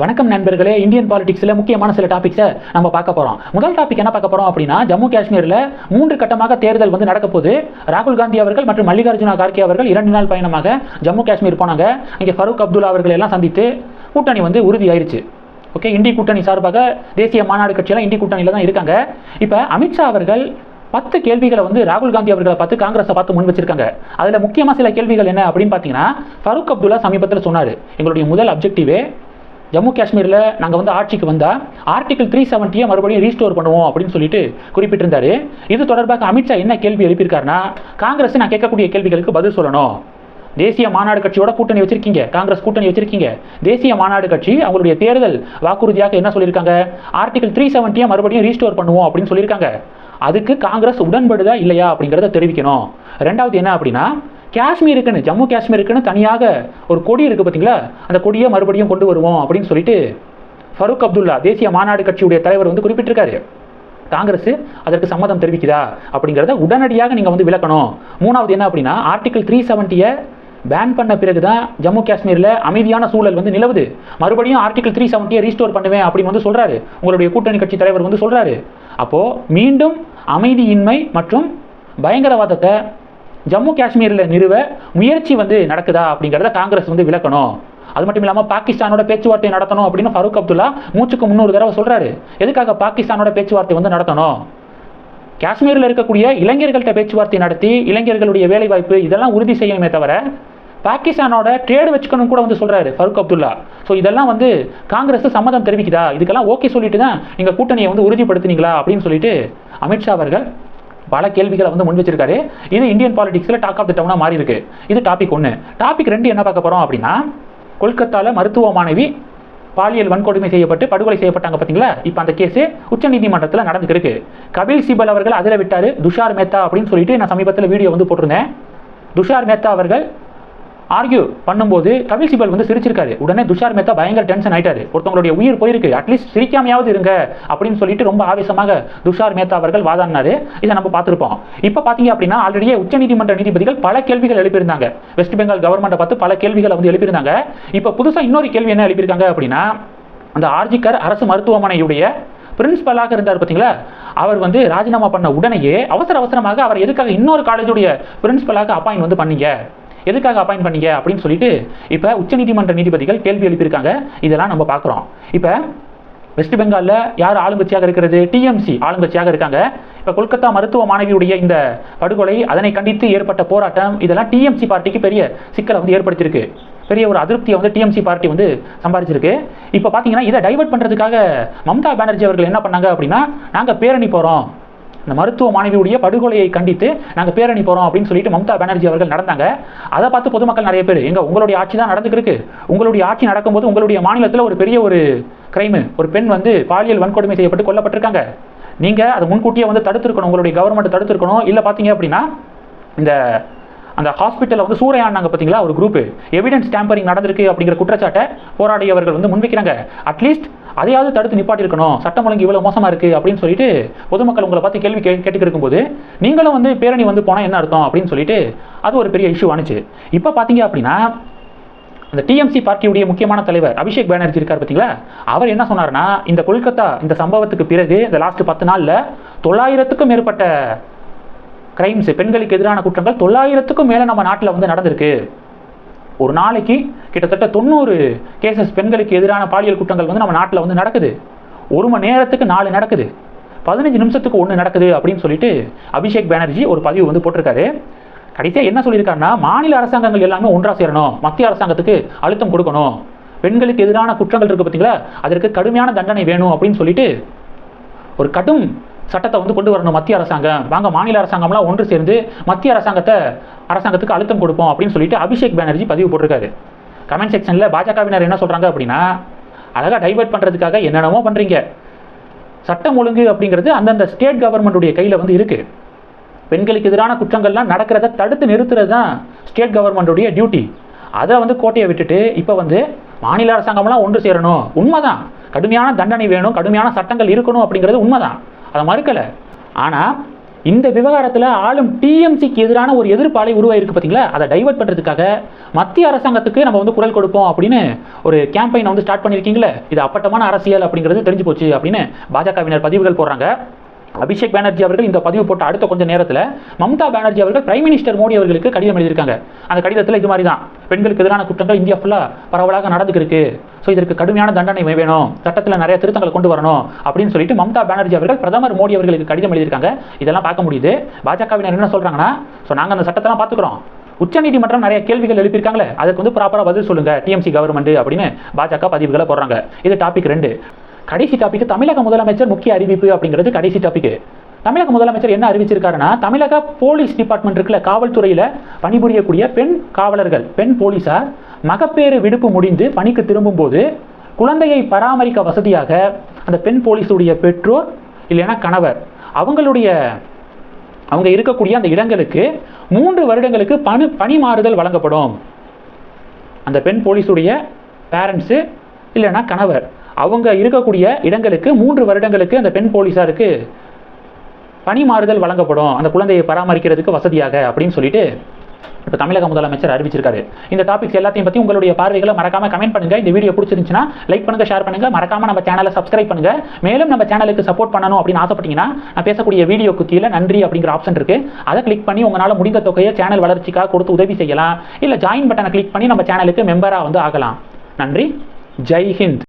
வணக்கம் நண்பர்களே இந்தியன் பாலிடிக்ஸில் முக்கியமான சில டாபிக்ஸை நம்ம பார்க்க போகிறோம் முதல் டாபிக் என்ன பார்க்க போகிறோம் அப்படின்னா ஜம்மு காஷ்மீரில் மூன்று கட்டமாக தேர்தல் வந்து நடக்க போது ராகுல் காந்தி அவர்கள் மற்றும் மல்லிகார்ஜுன கார்கே அவர்கள் இரண்டு நாள் பயணமாக ஜம்மு காஷ்மீர் போனாங்க. இங்கே ஃபரூக் அப்துல்லா அவர்கள் எல்லாம் சந்தித்து கூட்டணி வந்து உறுதியாயிருச்சு. ஓகே இந்தி கூட்டணி சார்பாக தேசிய மாநாடு கட்சியெல்லாம் இந்தி கூட்டணியில் தான் இருக்காங்க. இப்போ அமித்ஷா அவர்கள் பத்து கேள்விகளை வந்து ராகுல் காந்தி அவர்களை பார்த்து காங்கிரஸை பார்த்து முன் வச்சிருக்காங்க. அதில் முக்கியமாக சில கேள்விகள் என்ன அப்படின்னு பார்த்தீங்கன்னா ஃபரூக் அப்துல்லா சமீபத்தில் சொன்னார். எங்களுடைய முதல் அப்ஜெக்டிவே ஜம்மு காஷ்மீரில் நாங்கள் வந்து ஆட்சிக்கு வந்தால் ஆர்டிகல் த்ரீ செவன்ட்டியை மறுபடியும் ரீஸ்டோர் பண்ணுவோம் அப்படின்னு சொல்லிட்டு குறிப்பிட்டிருந்தாரு. இது தொடர்பாக அமித்ஷா என்ன கேள்வி எழுப்பியிருக்காருன்னா காங்கிரஸ் நான் கேட்கக்கூடிய கேள்விகளுக்கு பதில் சொல்லணும். தேசிய மாநாடு கட்சியோட கூட்டணி வச்சிருக்கீங்க. காங்கிரஸ் கூட்டணி வச்சிருக்கீங்க. தேசிய மாநாடு கட்சி அவங்களுடைய தேர்தல் வாக்குறுதியாக என்ன சொல்லியிருக்காங்க? ஆர்டிகல் த்ரீ செவன்ட்டியை மறுபடியும் ரீஸ்டோர் பண்ணுவோம் அப்படின்னு சொல்லியிருக்காங்க. அதுக்கு காங்கிரஸ் உடன்படுதா இல்லையா அப்படிங்கிறத தெரிவிக்கணும். ரெண்டாவது என்ன அப்படின்னா காஷ்மீருக்குன்னு ஜம்மு காஷ்மீருக்குன்னு தனியாக ஒரு கொடி இருக்குது பார்த்தீங்களா அந்த கொடியை மறுபடியும் கொண்டு வருவோம் அப்படின்னு சொல்லிட்டு ஃபரூக் அப்துல்லா தேசிய மாநாடு கட்சியுடைய தலைவர் வந்து குறிப்பிட்டிருக்காரு. காங்கிரஸ் அதற்கு சம்மதம் தெரிவிக்குதா அப்படிங்கிறத உடனடியாக நீங்கள் வந்து விளக்கணும். மூணாவது என்ன அப்படின்னா ஆர்டிகல் த்ரீ செவன்ட்டியை பேன் பண்ண பிறகு தான் ஜம்மு காஷ்மீரில் அமைதியான சூழல் வந்து நிலவுது. மறுபடியும் ஆர்டிகல் த்ரீ செவன்ட்டியை ரீஸ்டோர் பண்ணுவேன் அப்படின்னு வந்து சொல்கிறாரு உங்களுடைய கூட்டணி கட்சி தலைவர் வந்து சொல்கிறாரு அப்போது மீண்டும் அமைதியின்மை மற்றும் பயங்கரவாதத்தை ஜம்மு காஷ்மீரில் நிறுவ முயற்சி வந்து நடக்குதா அப்படிங்கிறத காங்கிரஸ் வந்து விளக்கணும். அது மட்டும் இல்லாமல் பாகிஸ்தானோட பேச்சுவார்த்தை நடத்தணும் அப்படின்னு ஃபரூக் அப்துல்லா மூச்சுக்கு முன்னூறு தடவை சொல்கிறாரு எதுக்காக பாகிஸ்தானோட பேச்சுவார்த்தை வந்து நடத்தணும்? காஷ்மீரில் இருக்கக்கூடிய இளைஞர்கள்ட்ட பேச்சுவார்த்தை நடத்தி இளைஞர்களுடைய வேலைவாய்ப்பு இதெல்லாம் உறுதி செய்யணுமே தவிர பாகிஸ்தானோட ட்ரேடு வச்சுக்கணும் கூட வந்து சொல்கிறாரு ஃபரூக் அப்துல்லா. ஸோ இதெல்லாம் வந்து காங்கிரஸ் சம்மதம் தெரிவிக்குதா? இதுக்கெல்லாம் ஓகே சொல்லிட்டு தான் நீங்கள் கூட்டணியை வந்து உறுதிப்படுத்தினீங்களா அப்படின்னு சொல்லிட்டு அமித்ஷா அவர்கள் பல கேள்விகளை வந்து முன் வச்சிருக்காரு. இது இந்தியன் பாலிடிக்ஸில் டாக் ஆஃப் த டவுனாக மாறி இருக்கு. இது டாபிக் ஒன்று டாபிக் ரெண்டு என்ன பார்க்க போகிறோம் அப்படின்னா கொல்கத்தாவில் மருத்துவ மாணவி பாலியல் வன்கொடுமை செய்யப்பட்டு படுகொலை செய்யப்பட்டாங்க பார்த்தீங்களா? இப்போ அந்த கேஸு உச்சநீதிமன்றத்தில் நடந்துருக்கு கபில் சிபல் அவர்கள் அதில் விட்டார் துஷார் மேத்தா அப்படின்னு சொல்லிட்டு நான் சமீபத்தில் வீடியோ வந்து போட்டிருந்தேன். துஷார் மேத்தா அவர்கள் ஆர்கியூ பண்ணும்போது கபில் சிபல் வந்து சிரிச்சிருக்காரு. உடனே துஷார் மேத்தா பயங்கர டென்ஷன் ஆயிட்டாரு. ஒருத்தவங்களுடைய உயிர் போயிருக்கு. அட்லீஸ்ட் சிரிக்காமையாவது இருங்க அப்படின்னு சொல்லிட்டு ரொம்ப ஆவேசமாக துஷார் மேத்தா அவர்கள் வாதாடினாரு. இதை நம்ம பார்த்துருப்போம். இப்போ பார்த்தீங்க அப்படின்னா ஆல்ரெடியே உச்சநீதிமன்ற நீதிபதிகள் பல கேள்விகள் எழுப்பியிருந்தாங்க. வெஸ்ட் பெங்கால் கவர்மெண்ட்டை பார்த்து பல கேள்விகளை வந்து எழுப்பியிருந்தாங்க. இப்போ புதுசாக இன்னொரு கேள்வி என்ன எழுப்பியிருக்காங்க அப்படின்னா அந்த ஆர்ஜிக்கர் அரசு மருத்துவமனையுடைய பிரின்சிபலாக இருந்தார் பார்த்தீங்களா? அவர் வந்து ராஜினாமா பண்ண உடனேயே அவசர அவசரமாக அவர் எதுக்காக இன்னொரு காலேஜுடைய பிரின்சிபலாக அப்பாயின் வந்து பண்ணீங்க? எதுக்காக அப்பாயின் பண்ணீங்க அப்படின்னு சொல்லிட்டு இப்போ உச்சநீதிமன்ற நீதிபதிகள் கேள்வி எழுப்பியிருக்காங்க. இதெல்லாம் நம்ம பார்க்குறோம். இப்போ வெஸ்ட் பெங்காலில் யார் ஆளுங்கட்சியாக இருக்கிறது? டிஎம்சி ஆளுங்கட்சியாக இருக்காங்க. இப்போ கொல்கத்தா மருத்துவ மாணவியுடைய இந்த படுகொலை அதனை கண்டித்து ஏற்பட்ட போராட்டம் இதெல்லாம் டிஎம்சி பார்ட்டிக்கு பெரிய சிக்கலை வந்து ஏற்படுத்தியிருக்கு. பெரிய ஒரு அதிருப்தியை வந்து டிஎம்சி பார்ட்டி வந்து சம்பாதிச்சிருக்கு இப்போ பார்த்தீங்கன்னா இதை டைவர்ட் பண்ணுறதுக்காக மம்தா பானர்ஜி அவர்கள் என்ன பண்ணாங்க அப்படின்னா நாங்கள் பேரணி போகிறோம் இந்த மருத்துவ மாணவியுடைய படுகொலையை கண்டித்து நாங்கள் பேரணி போகிறோம் அப்படின்னு சொல்லிட்டு மம்தா பானர்ஜி அவர்கள் நடந்தாங்க. அதை பார்த்து பொதுமக்கள் நிறைய பேர் எங்க உங்களுடைய ஆட்சி தான் நடந்துட்டு உங்களுடைய ஆட்சி நடக்கும்போது உங்களுடைய மாநிலத்தில் ஒரு பெரிய ஒரு கிரைமு ஒரு பெண் வந்து பாலியல் வன்கொடுமை செய்யப்பட்டு கொல்லப்பட்டிருக்காங்க. நீங்கள் அதை முன்கூட்டியே வந்து தடுத்துருக்கணும் உங்களுடைய கவர்மெண்ட் தடுத்துருக்கணும். இல்லை பார்த்தீங்க அப்படின்னா இந்த அந்த ஹாஸ்பிட்டலில் வந்து சூறையாடினாங்க பார்த்தீங்களா ஒரு குரூப் எவிடன்ஸ் டேம்பரிங் நடந்திருக்கு அப்படிங்கிற குற்றச்சாட்டை போராடியவர்கள் வந்து முன்வைக்கிறாங்க. அட்லீஸ்ட் அதையாவது தடுத்து நிப்பாட்டிருக்கணும் சட்டம் ஒழுங்கு இவ்வளோ மோசமாக இருக்குது அப்படின்னு சொல்லிட்டு பொதுமக்கள் உங்களை பார்த்து கேள்வி கே கேட்டுக்கிட்டு இருக்கும்போது நீங்களும் வந்து பேரணி வந்து போனால் என்ன அர்த்தம் அப்படின்னு சொல்லிட்டு அது ஒரு பெரிய இஷ்யூ ஆனிச்சு இப்போ பார்த்தீங்க அப்படின்னா அந்த டிஎம்சி பார்ட்டியுடைய முக்கியமான தலைவர் அபிஷேக் பானர்ஜி இருக்கார் பார்த்தீங்களா அவர் என்ன சொன்னார்னா இந்த கொல்கத்தா இந்த சம்பவத்துக்கு பிறகு இந்த லாஸ்ட் பத்து நாளில் தொள்ளாயிரத்துக்கும் மேற்பட்ட கிரைம்ஸ் பெண்களுக்கு எதிரான குற்றங்கள் தொள்ளாயிரத்துக்கும் மேலே நம்ம நாட்டில் வந்து நடந்திருக்கு. ஒரு நாளைக்கு கிட்டத்தட்ட தொண்ணூறு கேசஸ் பெண்களுக்கு எதிரான பாலியல் குற்றங்கள் வந்து நம்ம நாட்டில் வந்து நடக்குது. ஒரு மணி நேரத்துக்கு நாலு நடக்குது. பதினஞ்சு நிமிஷத்துக்கு ஒன்று நடக்குது அப்படின்னு சொல்லிட்டு அபிஷேக் பானர்ஜி ஒரு பதிவு வந்து போட்டிருக்காரு. கடைசியாக என்ன சொல்லியிருக்காருன்னா மாநில அரசாங்கங்கள் எல்லாமே ஒன்றாக சேரணும். மத்திய அரசாங்கத்துக்கு அழுத்தம் கொடுக்கணும். பெண்களுக்கு எதிரான குற்றங்கள் இருக்குது பார்த்தீங்களா அதற்கு கடுமையான தண்டனை வேணும் அப்படின்னு சொல்லிட்டு ஒரு கடும் சட்டத்தை வந்து கொண்டு வரணும் மத்திய அரசாங்கம். வாங்க மாநில அரசாங்கம்லாம் ஒன்று சேர்ந்து மத்திய அரசாங்கத்தை அரசாங்கத்துக்கு அழுத்தம் கொடுப்போம் அப்படின்னு சொல்லிட்டு அபிஷேக் பானர்ஜி பதிவு போட்டிருக்காரு. கமெண்ட் செக்ஷனில் பாஜகவினர் என்ன சொல்கிறாங்க அப்படின்னா அழகாக டைவர்ட் பண்ணுறதுக்காக என்னென்னமோ பண்ணுறீங்க சட்டம் ஒழுங்கு அப்படிங்கிறது அந்தந்த ஸ்டேட் கவர்மெண்ட்டுடைய கையில் வந்து இருக்குது பெண்களுக்கு எதிரான குற்றங்கள்லாம் நடக்கிறத தடுத்து நிறுத்துறது தான் ஸ்டேட் கவர்மெண்ட்டுடைய டியூட்டி அதை வந்து கோட்டையை விட்டுட்டு இப்போ வந்து மாநில அரசாங்கம்லாம் ஒன்று சேரணும். உண்மைதான். கடுமையான தண்டனை வேணும் கடுமையான சட்டங்கள் இருக்கணும் அப்படிங்கிறது உண்மைதான். அதை மறுக்கலை. ஆனால் இந்த விவகாரத்தில் ஆளும் டிஎம்சிக்கு எதிரான ஒரு எதிர்ப்பாலை உருவாயிருக்கு பார்த்தீங்களா? அதை டைவர்ட் பண்ணுறதுக்காக மத்திய அரசாங்கத்துக்கு நம்ம வந்து குரல் கொடுப்போம் அப்படின்னு ஒரு கேம்பெயின் வந்து ஸ்டார்ட் பண்ணியிருக்கீங்களே? இது அப்பட்டமான அரசியல் அப்படிங்கிறது தெரிஞ்சு போச்சு அப்படின்னு பாஜகவினர் பதிவுகள் போடுறாங்க. அபிஷேக் பானர்ஜி அவர்கள் இந்த பதிவு போட்ட அடுத்த கொஞ்சம் நேரத்தில் மம்தா பானர்ஜி அவர்கள் பிரைம் மினிஸ்டர் மோடி அவர்களுக்கு கடிதம் எழுதியிருக்காங்க. அந்த கடிதத்தில் இது மாதிரி தான் பெண்களுக்கு எதிரான குற்றங்கள் இந்தியா ஃபுல்லாக பரவலாக நடந்துருக்கு ஸோ இதற்கு கடுமையான தண்டனை வேணும். சட்டத்தில் நிறைய திருத்தங்கள் கொண்டு வரணும் அப்படின்னு சொல்லிட்டு மம்தா பானர்ஜி அவர்கள் பிரதமர் மோடி அவர்களுக்கு கடிதம் எழுதியிருக்காங்க. இதெல்லாம் பார்க்க முடியுது. பாஜகவினர் என்ன சொல்கிறாங்கன்னா ஸோ நாங்கள் அந்த சட்டத்தெல்லாம் பார்த்துக்குறோம். உச்சநீதிமன்றம் நிறைய கேள்விகள் எழுப்பியிருக்காங்களே. அதுக்கு வந்து ப்ராப்பராக பதில் சொல்லுங்க. டிஎம்சி கவர்மெண்ட் அப்படின்னு பாஜக பதிவுகளை போடுறாங்க. இது டாபிக் ரெண்டு. கடைசி டாபிக் தமிழக முதலமைச்சர் முக்கிய அறிவிப்பு அப்படிங்கிறது கடைசி டாபிக் தமிழக முதலமைச்சர் என்ன அறிவிச்சிருக்காருன்னா தமிழக போலீஸ் டிபார்ட்மெண்ட் இருக்குல்ல காவல்துறையில் பணிபுரியக்கூடிய பெண் காவலர்கள் பெண் போலீசார் மகப்பேறு விடுப்பு முடிந்து பணிக்கு திரும்பும்போது குழந்தையை பராமரிக்க வசதியாக அந்த பெண் போலீஸுடைய பெற்றோர் இல்லைன்னா கணவர் அவங்களுடைய அவங்க இருக்கக்கூடிய அந்த இடங்களுக்கு மூன்று வருடங்களுக்கு பணி பணி மாறுதல் வழங்கப்படும். அந்த பெண் போலீஸுடைய பேரண்ட்ஸு இல்லைன்னா கணவர். அவங்க இருக்கக்கூடிய இடங்களுக்கு மூன்று வருடங்களுக்கு அந்த பெண் போலீஸாருக்கு பணி மாறுதல் வழங்கப்படும். அந்த குழந்தையை பராமரிக்கிறதுக்கு வசதியாக அப்படின்னு சொல்லிட்டு இப்போ தமிழக முதலமைச்சர் அறிவிச்சிருக்காரு. இந்த டாபிக்ஸ் எல்லாத்தையும் பற்றி உங்களுடைய பார்வைகளை மறக்காம கமெண்ட் பண்ணுங்க. இந்த வீடியோ பிடிச்சிருந்துச்சுன்னா லைக் பண்ணுங்க ஷேர் பண்ணுங்க. மறக்காம நம்ம சேனலை சப்ஸ்கிரைப் பண்ணுங்க. மேலும் நம்ம சேனலுக்கு சப்போர்ட் பண்ணணும் அப்படின்னு ஆசைப்பட்டீங்கன்னா நான் பேசக்கூடிய வீடியோக்கு கீழே நன்றி அப்படிங்கிற ஆப்ஷன் இருக்கு. அதை கிளிக் பண்ணி உங்களால் முடிந்த தொகையை சேனல் வளர்ச்சிக்காக கொடுத்து உதவி செய்யலாம். இல்லை ஜாயின் பட்டனை கிளிக் பண்ணி நம்ம சேனலுக்கு மெம்பராக வந்து ஆகலாம். நன்றி. ஜெய் ஹிந்த்.